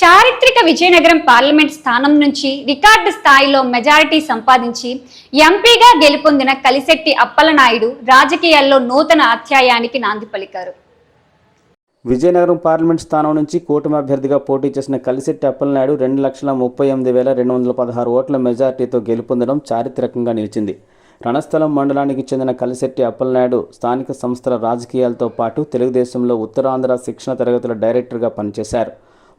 చారిత్రక విజయనగరం పార్లమెంట్ స్థానం నుంచి రికార్డు స్థాయిలో మెజారిటీ సంపాదించి ఎంపీగా గెలుపొందిన కలిశెట్టి అప్పలనాయుడు రాజకీయాల్లో నూతన అధ్యాయానికి నాంది పలికారు. విజయనగరం పార్లమెంట్ స్థానం నుంచి కూటమి అభ్యర్థిగా పోటీ చేసిన కలిశెట్టి అప్పలనాయుడు రెండు లక్షల ముప్పై ఎనిమిది వేల రెండు వందల పదహారు ఓట్ల మెజారిటీతో గెలుపొందడం చారిత్రకంగా నిలిచింది. రణస్థలం మండలానికి చెందిన కలిశెట్టి అప్పలనాయుడు స్థానిక సంస్థల రాజకీయాలతో పాటు తెలుగుదేశంలో ఉత్తరాంధ్ర శిక్షణ తరగతుల డైరెక్టర్గా పనిచేశారు.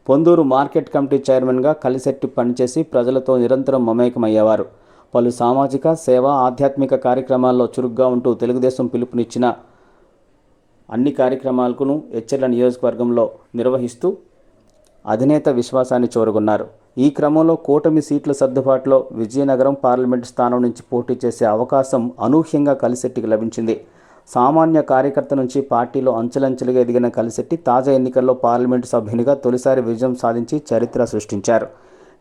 పొందూరు మార్కెట్ కమిటీ చైర్మన్గా కలిశెట్టి పనిచేసి ప్రజలతో నిరంతరం మమేకమయ్యేవారు. పలు సామాజిక సేవ ఆధ్యాత్మిక కార్యక్రమాల్లో చురుగ్గా ఉంటూ తెలుగుదేశం పిలుపునిచ్చిన అన్ని కార్యక్రమాలకును ఎచ్చెర్ల నియోజకవర్గంలో నిర్వహిస్తూ అధినేత విశ్వాసాన్ని చూరగొన్నారు. ఈ క్రమంలో కూటమి సీట్ల సర్దుబాటులో విజయనగరం పార్లమెంటు స్థానం నుంచి పోటీ చేసే అవకాశం అనూహ్యంగా కలిశెట్టికి లభించింది. సామాన్య కార్యకర్త నుంచి పార్టీలో అంచెలంచెలుగా ఎదిగిన కలిశెట్టి తాజా ఎన్నికల్లో పార్లమెంటు సభ్యునిగా తొలిసారి విజయం సాధించి చరిత్ర సృష్టించారు.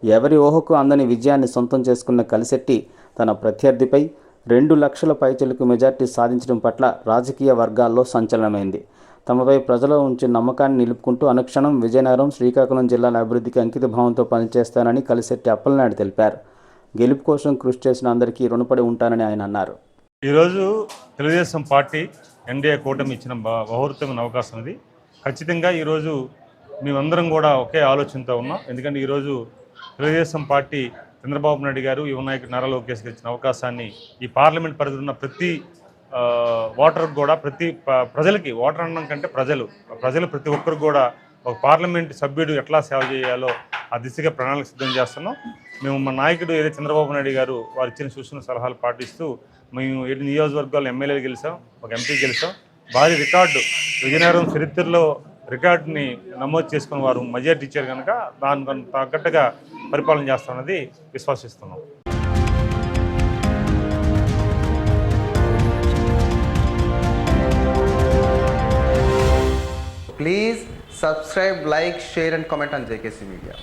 ఎవరి ఊహకు అందని విజయాన్ని సొంతం చేసుకున్న కలిశెట్టి తన ప్రత్యర్థిపై రెండు లక్షల పైచలకు మెజార్టీ సాధించడం పట్ల రాజకీయ వర్గాల్లో సంచలనమైంది. తమపై ప్రజలు ఉంచిన నమ్మకాన్ని నిలుపుకుంటూ అనుక్షణం విజయనగరం శ్రీకాకుళం జిల్లాల అభివృద్ధికి అంకిత భావంతో పనిచేస్తానని కలిశెట్టి అప్పలనాయుడు తెలిపారు. గెలుపు కోసం కృషి చేసిన అందరికీ రుణపడి ఉంటానని ఆయన అన్నారు. ఈరోజు తెలుగుదేశం పార్టీ ఎన్డీఏ కూటమి ఇచ్చిన బహుర్తమైన అవకాశం ఇది ఖచ్చితంగా ఈరోజు మేమందరం కూడా ఒకే ఆలోచనతో ఉన్నాం. ఎందుకంటే ఈరోజు తెలుగుదేశం పార్టీ చంద్రబాబు నాయుడు గారు యువ నాయకుడు నారా లోకేష్కి ఇచ్చిన అవకాశాన్ని ఈ పార్లమెంట్ పరిధిలో ఉన్న ప్రతి ఓటర్ కూడా ప్రతి ప్రజలకి ఓటర్ అనడం కంటే ప్రజలు ప్రజలు ప్రతి ఒక్కరు కూడా ఒక పార్లమెంట్ సభ్యుడు ఎట్లా సేవ చేయాలో ఆ దిశగా ప్రణాళిక సిద్ధం చేస్తున్నాం. మేము మా నాయకుడు ఏదైతే చంద్రబాబు నాయుడు గారు వారు ఇచ్చిన సూచన సలహాలు పాటిస్తూ మేము ఏడు నియోజకవర్గాలు ఎమ్మెల్యేలు గెలిచాం ఒక ఎంపీ గెలిచాం. భారీ రికార్డు విజయనగరం చరిత్రలో రికార్డుని నమోదు చేసుకున్న వారు మెజార్టీ ఇచ్చారు కనుక దాని తగ్గట్టుగా పరిపాలన చేస్తామన్నది విశ్వసిస్తున్నాం. Please subscribe like share and comment on JKC media